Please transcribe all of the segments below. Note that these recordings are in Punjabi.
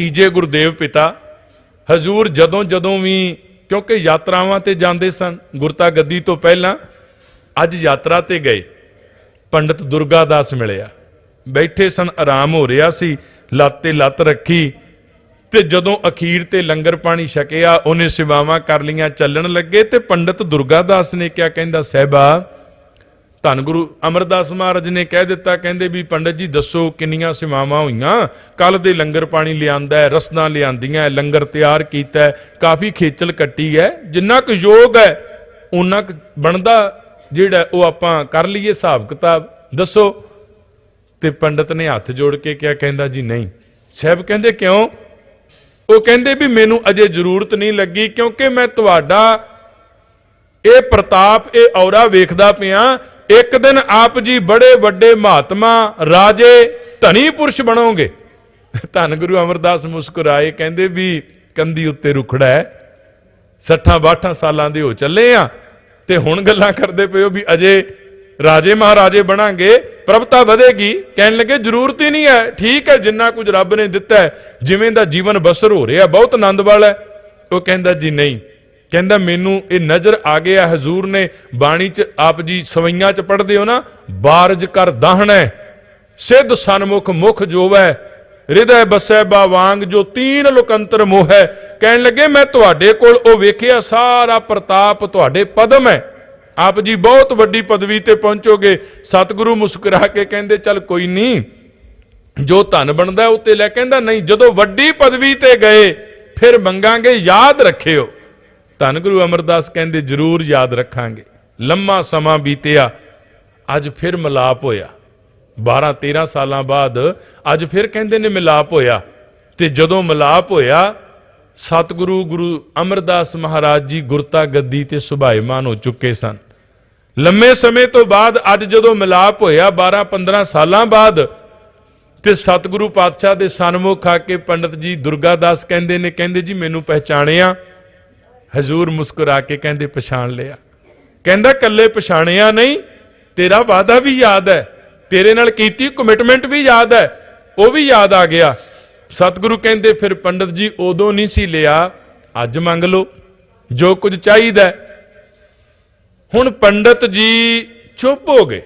ਤੀਜੇ ਗੁਰਦੇਵ ਪਿਤਾ ਹਜ਼ੂਰ ਜਦੋਂ ਜਦੋਂ ਵੀ ਕਿਉਂਕਿ ਯਾਤਰਾਵਾਂ ਤੇ ਜਾਂਦੇ ਸਨ ਗੁਰਤਾ ਗੱਦੀ ਤੋਂ ਪਹਿਲਾਂ ਅੱਜ ਯਾਤਰਾ ਤੇ ਗਏ, ਪੰਡਤ ਦੁਰਗਾ ਦਾਸ ਮਿਲਿਆ। ਬੈਠੇ ਸਨ, ਆਰਾਮ ਹੋ ਰਿਹਾ ਸੀ, ਲੱਤ ਤੇ ਲੱਤ ਰੱਖੀ ਤੇ ਜਦੋਂ ਅਖੀਰ ਤੇ ਲੰਗਰ ਪਾਣੀ ਛਕਿਆ, ਉਹਨੇ ਸੇਵਾਵਾਂ ਕਰ ਲੀਆਂ ਚੱਲਣ ਲੱਗੇ ਤੇ ਪੰਡਤ ਦੁਰਗਾ ਦਾਸ ਨੇ ਕਿਹਾ, ਕਹਿੰਦਾ, ਸਹਿਬਾ ਧੰਨ ਗੁਰੂ ਅਮਰਦਾਸ ਮਹਾਰਾਜ ਨੇ ਕਹਿ ਦਿੱਤਾ, ਕਹਿੰਦੇ ਵੀ ਪੰਡਤ ਜੀ ਦੱਸੋ ਕਿੰਨੀਆਂ ਸੇਵਾਵਾਂ ਹੋਈਆਂ? ਕੱਲ ਦੇ ਲੰਗਰ ਪਾਣੀ ਲਿਆਂਦਾ ਹੈ ਰਸਦਾਂ ਲਿਆਂਦੀਆਂ ਲੰਗਰ ਤਿਆਰ ਕੀਤਾ ਕਾਫੀ ਖੇਚਲ ਕੱਟੀ ਹੈ, ਜਿੰਨਾ ਕੁ ਯੋਗ ਹੈ ਉਹਨਾਂ ਕੁ ਬਣਦਾ ਜਿਹੜਾ ਉਹ ਆਪਾਂ ਕਰ ਲਈਏ ਹਿਸਾਬ ਕਿਤਾਬ। ਦੱਸੋ। ਤੇ ਪੰਡਤ ਨੇ ਹੱਥ ਜੋੜ ਕੇ ਕਿਹਾ, ਕਹਿੰਦਾ ਜੀ ਨਹੀਂ। ਸਾਹਿਬ ਕਹਿੰਦੇ, ਕਿਉਂ? ਉਹ ਕਹਿੰਦੇ ਵੀ ਮੈਨੂੰ ਅਜੇ ਜ਼ਰੂਰਤ ਨਹੀਂ ਲੱਗੀ, ਕਿਉਂਕਿ ਮੈਂ ਤੁਹਾਡਾ ਇਹ ਪ੍ਰਤਾਪ, ਇਹ ਔਰਾ ਵੇਖਦਾ ਪਿਆ ਇੱਕ ਦਿਨ ਆਪ ਜੀ ਬੜੇ ਵੱਡੇ ਮਹਾਤਮਾ, ਰਾਜੇ, ਧਨੀ ਪੁਰਸ਼ ਬਣੋਗੇ। ਧੰਨ ਗੁਰੂ ਅਮਰਦਾਸ ਮੁਸਕਰਾਏ, ਕਹਿੰਦੇ ਵੀ ਕੰਦੀ ਉੱਤੇ ਰੁਖੜਾ ਹੈ। 60 62 ਸਾਲਾਂ ਦੇ ਹੋ ਚੱਲੇ ਆ ਤੇ ਹੁਣ ਗੱਲਾਂ ਕਰਦੇ ਪਏ ਹੋ ਵੀ ਅਜੇ ਰਾਜੇ ਮਹਾਰਾਜੇ ਬਣਾਂਗੇ, ਪ੍ਰਭਤਾ ਵਧੇਗੀ। ਕਹਿਣ ਲੱਗੇ, ਜ਼ਰੂਰਤ ਹੀ ਨਹੀਂ ਹੈ। ਠੀਕ ਹੈ, ਜਿੰਨਾ ਕੁਝ ਰੱਬ ਨੇ ਦਿੱਤਾ ਜਿਵੇਂ ਦਾ ਜੀਵਨ ਬਸਰ ਹੋ ਰਿਹਾ, ਬਹੁਤ ਆਨੰਦ ਵਾਲਾ ਹੈ। ਉਹ ਕਹਿੰਦਾ, ਜੀ ਨਹੀਂ ਕਹਿੰਦਾ, ਮੈਨੂੰ ਇਹ ਨਜ਼ਰ ਆ ਗਿਆ, ਹਜ਼ੂਰ ਨੇ ਬਾਣੀ ਚ ਆਪ ਜੀ ਸਵਈਆਂ ਚ ਪੜ੍ਹਦੇ ਹੋ ਨਾ, ਬਾਰਜ ਕਰ ਦਾਹਣੈ ਸਿੱਧ ਸਨਮੁਖ ਮੁਖ ਜੋਵੈ, ਹਿਰਦੈ ਬਸੈ ਬਾਵਾਂਗ ਜੋ ਤੀਨ ਲੋਕੰਤਰ ਹੈ। ਕਹਿਣ ਲੱਗੇ, ਮੈਂ ਤੁਹਾਡੇ ਕੋਲ, ਉਹ ਵੇਖਿਆ ਸਾਰਾ ਪ੍ਰਤਾਪ ਤੁਹਾਡੇ ਪਦਮ ਹੈ। ਆਪ ਜੀ ਬਹੁਤ ਵੱਡੀ ਪਦਵੀ ਤੇ ਪਹੁੰਚੋਗੇ, ਸਤਿਗੁਰੂ ਮੁਸਕਰਾ ਕੇ ਕਹਿੰਦੇ, ਚੱਲ ਕੋਈ ਨਹੀਂ, ਜੋ ਧਨ ਬਣਦਾ ਉਹ ਤੇ ਲੈ। ਕਹਿੰਦਾ, ਨਹੀਂ, ਜਦੋਂ ਵੱਡੀ ਪਦਵੀ ਤੇ ਗਏ, ਫਿਰ ਮੰਗਾਂਗੇ, ਯਾਦ ਰੱਖਿਓ। ਧੰਨ ਗੁਰੂ ਅਮਰਦਾਸ ਕਹਿੰਦੇ, ਜ਼ਰੂਰ ਯਾਦ ਰੱਖਾਂਗੇ। ਲੰਮਾ ਸਮਾਂ ਬੀਤਿਆ, ਅੱਜ ਫਿਰ ਮਿਲਾਪ ਹੋਇਆ। 12 13 ਸਾਲਾਂ ਬਾਅਦ ਅੱਜ ਫਿਰ ਕਹਿੰਦੇ ਨੇ ਮਿਲਾਪ ਹੋਇਆ ਤੇ ਜਦੋਂ ਮਿਲਾਪ ਹੋਇਆ, ਸਤਿਗੁਰੂ ਗੁਰੂ ਅਮਰਦਾਸ ਮਹਾਰਾਜ ਜੀ ਗੁਰਤਾ ਗੱਦੀ ਤੇ ਸੁਭਾਇਮਾਨ ਹੋ ਚੁੱਕੇ ਸਨ। ਲੰਮੇ ਸਮੇਂ ਤੋਂ ਬਾਅਦ ਅੱਜ ਜਦੋਂ ਮਿਲਾਪ ਹੋਇਆ 12 15 ਸਾਲਾਂ ਬਾਅਦ ਤੇ ਸਤਿਗੁਰੂ ਪਾਤਸ਼ਾਹ ਦੇ ਸਨਮੁਖ ਆ ਕੇ ਪੰਡਤ ਜੀ ਦੁਰਗਾਦਾਸ ਕਹਿੰਦੇ ਨੇ, ਕਹਿੰਦੇ ਜੀ, ਮੈਨੂੰ ਪਹਿਚਾਣਿਆ ਹਜ਼ੂਰ ਮੁਸਕਰਾ ਕੇ ਕਹਿੰਦੇ, ਪਛਾਣ ਲਿਆ। ਕਹਿੰਦਾ, ਕੱਲੇ ਪਛਾਣਿਆ ਨਹੀਂ, ਤੇਰਾ ਵਾਅਦਾ ਵੀ ਯਾਦ ਹੈ। ਤੇਰੇ ਨਾਲ ਕੀਤੀ ਕਮਿਟਮੈਂਟ ਵੀ ਯਾਦ ਹੈ, ਉਹ ਵੀ ਯਾਦ ਆ ਗਿਆ। ਸਤਿਗੁਰੂ ਕਹਿੰਦੇ, ਫਿਰ ਪੰਡਤ ਜੀ ਉਦੋਂ ਨਹੀਂ ਸੀ ਲਿਆ, ਅੱਜ ਮੰਗ ਲਓ, ਜੋ ਕੁਝ ਚਾਹੀਦਾ ਹੁਣ ਪੰਡਤ ਜੀ ਚੁੱਪ ਹੋ ਗਏ।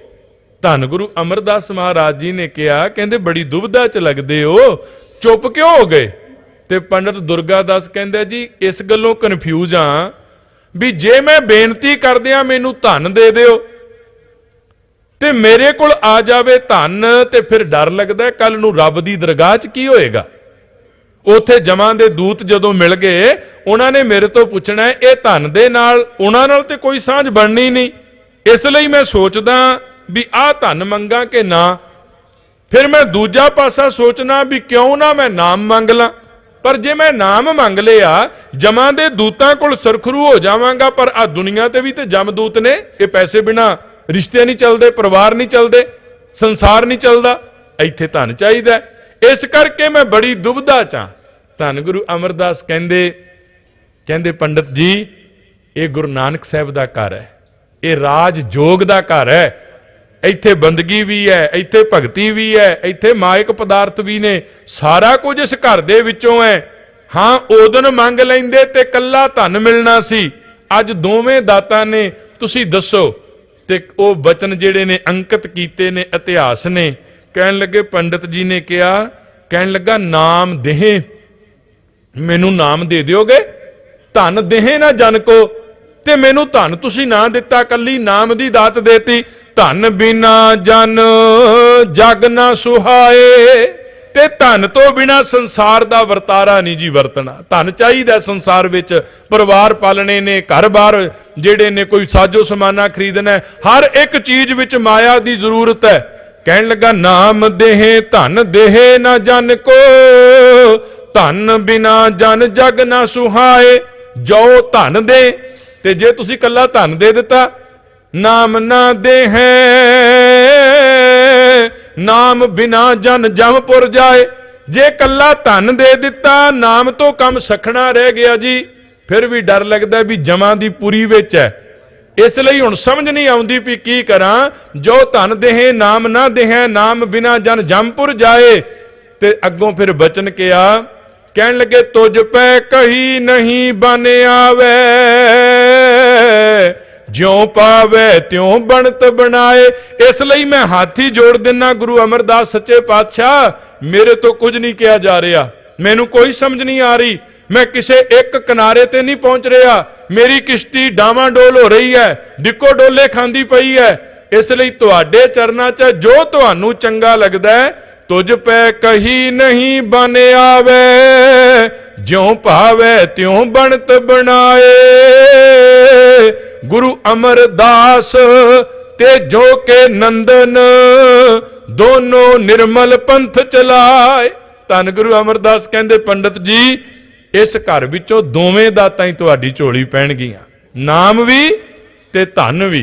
ਧੰਨ ਗੁਰੂ ਅਮਰਦਾਸ ਮਹਾਰਾਜ ਜੀ ਨੇ ਕਿਹਾ, ਕਹਿੰਦੇ, ਬੜੀ ਦੁਬਿਧਾ ਚ ਲੱਗਦੇ ਹੋ, ਚੁੱਪ ਕਿਉਂ ਹੋ ਗਏ? ਤੇ ਪੰਡਤ ਦੁਰਗਾ ਦਾਸ ਕਹਿੰਦੇ ਜੀ, ਇਸ ਗੱਲੋਂ ਕਨਫਿਊਜ਼ ਆ ਵੀ ਜੇ ਮੈਂ ਬੇਨਤੀ ਕਰਦਿਆਂ ਮੈਨੂੰ ਧਨ ਦੇ ਦਿਓ ਤੇ ਮੇਰੇ ਕੋਲ ਆ ਜਾਵੇ ਧਨ ਤੇ ਫਿਰ ਡਰ ਲੱਗਦਾ ਕੱਲ ਨੂੰ ਰੱਬ ਦੀ ਦਰਗਾਹ 'ਚ ਕੀ ਹੋਏਗਾ? ਉਥੇ ਜਮਾਂ ਦੇ ਦੂਤ ਜਦੋਂ ਮਿਲ ਗਏ, ਉਹਨਾਂ ਨੇ ਮੇਰੇ ਤੋਂ ਪੁੱਛਣਾ ਇਹ ਧਨ ਦੇ ਨਾਲ, ਉਹਨਾਂ ਨਾਲ ਤੇ ਕੋਈ ਸਾਂਝ ਬਣਨੀ ਨਹੀਂ। ਇਸ ਲਈ ਮੈਂ ਸੋਚਦਾ ਵੀ ਆਹ ਧਨ ਮੰਗਾ ਕਿ ਨਾ? ਫਿਰ ਮੈਂ ਦੂਜਾ ਪਾਸਾ ਸੋਚਣਾ ਵੀ ਕਿਉਂ ਨਾ ਮੈਂ ਨਾਮ ਮੰਗ ਲਾਂ? ਪਰ ਜੇ ਮੈਂ ਨਾਮ ਮੰਗ ਲਿਆ, ਜਮਾਂ ਦੇ ਦੂਤਾਂ ਕੋਲ ਸਰਖਰੂ ਹੋ ਜਾਵਾਂਗਾ, ਪਰ ਆ ਦੁਨੀਆ ਤੇ ਵੀ ਤੇ ਜਮਦੂਤ ਨੇ, ਇਹ ਪੈਸੇ ਬਿਨਾ ਰਿਸ਼ਤੇ ਨਹੀਂ ਚੱਲਦੇ, ਪਰਿਵਾਰ ਨਹੀਂ ਚੱਲਦੇ, ਸੰਸਾਰ ਨਹੀਂ ਚੱਲਦਾ, ਇੱਥੇ ਧਨ ਚਾਹੀਦਾ ਇਸ ਕਰਕੇ ਮੈਂ ਬੜੀ ਦੁਬਿਧਾ ਚਾਂ। ਧੰਨ ਗੁਰੂ ਅਮਰਦਾਸ ਕਹਿੰਦੇ ਕਹਿੰਦੇ ਪੰਡਤ ਜੀ, ਇਹ ਗੁਰੂ ਨਾਨਕ ਸਾਹਿਬ ਦਾ ਘਰ ਹੈ, ਇਹ ਰਾਜ ਜੋਗ ਦਾ ਘਰ ਹੈ ਇੱਥੇ ਬੰਦਗੀ ਵੀ ਹੈ, ਇੱਥੇ ਭਗਤੀ ਵੀ ਹੈ, ਇੱਥੇ ਮਾਇਕ ਪਦਾਰਥ ਵੀ ਨੇ, ਸਾਰਾ ਕੁਝ ਇਸ ਘਰ ਦੇ ਵਿੱਚੋਂ ਹੈ। ਹਾਂ ਉਦੋਂ ਮੰਗ ਲੈਂਦੇ ਤੇ ਕੱਲਾ ਧਨ ਮਿਲਣਾ ਸੀ। ਅੱਜ ਦੋਵੇਂ ਦਾਤਾਂ ਨੇ, ਤੁਸੀਂ ਦੱਸੋ, ਤੇ ਉਹ ਬਚਨ ਜਿਹੜੇ ਨੇ ਅੰਕਿਤ ਕੀਤੇ ਨੇ, ਇਤਿਹਾਸ ਨੇ, ਕਹਿਣ ਲੱਗੇ ਪੰਡਤ ਜੀ ਨੇ ਕਿਹਾ, ਕਹਿਣ ਲੱਗਾ, ਨਾਮ ਦੇਹ, ਮੈਨੂੰ ਨਾਮ ਦੇ ਦਿਓਗੇ? ਧਨ ਦੇਹ ਨਾ ਜਨ ਕੋ, ਤੇ ਮੈਨੂੰ ਧਨ ਤੁਸੀਂ ਨਾ ਦਿੱਤਾ, ਕੱਲੀ ਨਾਮ ਦੀ ਦਾਤ ਦੇਤੀ। ਧਨ ਬਿਨਾ ਜਨ, ਜਗ ਨਾ ਸੁਹਾਏ। ਤੇ ਧਨ ਤੋਂ ਬਿਨਾ ਸੰਸਾਰ ਦਾ ਵਰਤਾਰਾ ਨਹੀਂ ਜੀ ਵਰਤਣਾ। ਧਨ ਚਾਹੀਦਾ ਸੰਸਾਰ ਵਿੱਚ, ਪਰਿਵਾਰ ਪਾਲਣੇ ਨੇ ਘਰ-ਬਾਰ ਜਿਹੜੇ ਨੇ, ਕੋਈ ਸਾਜੋ ਸਮਾਨਾ ਖਰੀਦਣਾ ਹਰ ਇੱਕ ਚੀਜ਼ ਵਿੱਚ ਮਾਇਆ ਦੀ ਜ਼ਰੂਰਤ ਹੈ। ਕਹਿਣ ਲੱਗਾ, ਨਾਮ ਦੇਹੇ, ਧਨ ਦੇਹੇ ਨਾ ਜਨ ਕੋ। ਧਨ ਬਿਨਾ ਜਨ, ਜਗ ਨਾ ਸੁਹਾਏ। ਜੋ ਧਨ ਦੇ, ਤੇ ਜੇ ਤੁਸੀਂ ਕੱਲਾ ਧਨ ਦੇ ਦਿੱਤਾ ਨਾਮ ਨਾ ਦੇਹੈ, ਨਾਮ ਬਿਨਾ ਜਨ ਜਮਪੁਰ ਜਾਏ। ਜੇ ਕੱਲਾ ਧਨ ਦੇ ਦਿੱਤਾ, ਨਾਮ ਤੋਂ ਕੰਮ ਸਖਣਾ ਰਹਿ ਗਿਆ ਜੀ। ਫਿਰ ਵੀ ਡਰ ਲੱਗਦਾ ਵੀ ਜਮਾਂ ਦੀ ਪੂਰੀ ਵਿੱਚ ਹੈ। ਇਸ ਲਈ ਹੁਣ ਸਮਝ ਨਹੀਂ ਆਉਂਦੀ ਵੀ ਕੀ ਕਰਾਂ। ਜੋ ਧਨ ਦੇਹੇ, ਨਾਮ ਨਾ ਦੇਹੈ, ਨਾਮ ਬਿਨਾ ਜਨ ਜਮਪੁਰ ਜਾਏ। ਤੇ ਅੱਗੋਂ ਫਿਰ ਬਚਨ ਕਿਹਾ, ਕਹਿਣ ਲੱਗੇ, ਤੁਝ ਪੈ ਕਹੀ ਨਹੀਂ ਬਨ ਆਵੇ। ਜਿਉ ਪਾਵੇ ਤਿਉ ਬਣਤ ਬਣਾਏ, ਇਸ ਲਈ ਮੈਂ ਹਾਥੀ ਜੋੜ ਦਿੰਨਾ ਗੁਰੂ ਅਮਰਦਾਸ ਸੱਚੇ ਪਾਤਸ਼ਾਹ। ਮੇਰੇ ਤੋਂ ਕੁਝ ਨਹੀਂ ਕਿਹਾ ਜਾ ਰਿਹਾ। ਮੈਨੂੰ ਕੋਈ ਸਮਝ ਨਹੀਂ ਆ ਰਹੀ। ਮੈਂ ਕਿਸੇ ਇੱਕ ਕਿਨਾਰੇ ਤੇ ਨਹੀਂ ਪਹੁੰਚ ਰਿਹਾ। ਮੇਰੀ ਕਿਸ਼ਤੀ ਡਾਵਾਂਡੋਲ ਹੋ ਰਹੀ ਹੈ, ਡਿੱਕੋ ਡੋਲੇ ਖਾਂਦੀ ਪਈ ਹੈ। ਇਸ ਲਈ ਤੁਹਾਡੇ ਚਰਨਾਂ 'ਚ ਜੋ ਤੁਹਾਨੂੰ ਚੰਗਾ ਲੱਗਦਾ ਹੈ, ਤੁਝ ਪੈ ਕਹੀ ਨਹੀਂ ਬਨ ਆਵੇ। ਜਿਉ ਭਾਵੇ ਤਿਉ ਬਣਤ ਬਣਾਏ। ਗੁਰੂ ਅਮਰਦਾਸ ਤੇ ਜੋ ਕੇ ਨੰਦਨ ਦੋਨੋਂ ਨਿਰਮਲ ਪੰਥ ਚਲਾਏ। ਧੰਨ ਗੁਰੂ ਅਮਰਦਾਸ ਕਹਿੰਦੇ, ਪੰਡਤ ਜੀ, ਇਸ ਘਰ ਵਿੱਚੋਂ ਦੋਵੇਂ ਦਾਤਾਂ ਹੀ ਤੁਹਾਡੀ ਝੋਲੀ ਪੈਣਗੀਆਂ। ਨਾਮ ਵੀ ਤੇ ਧਨ ਵੀ।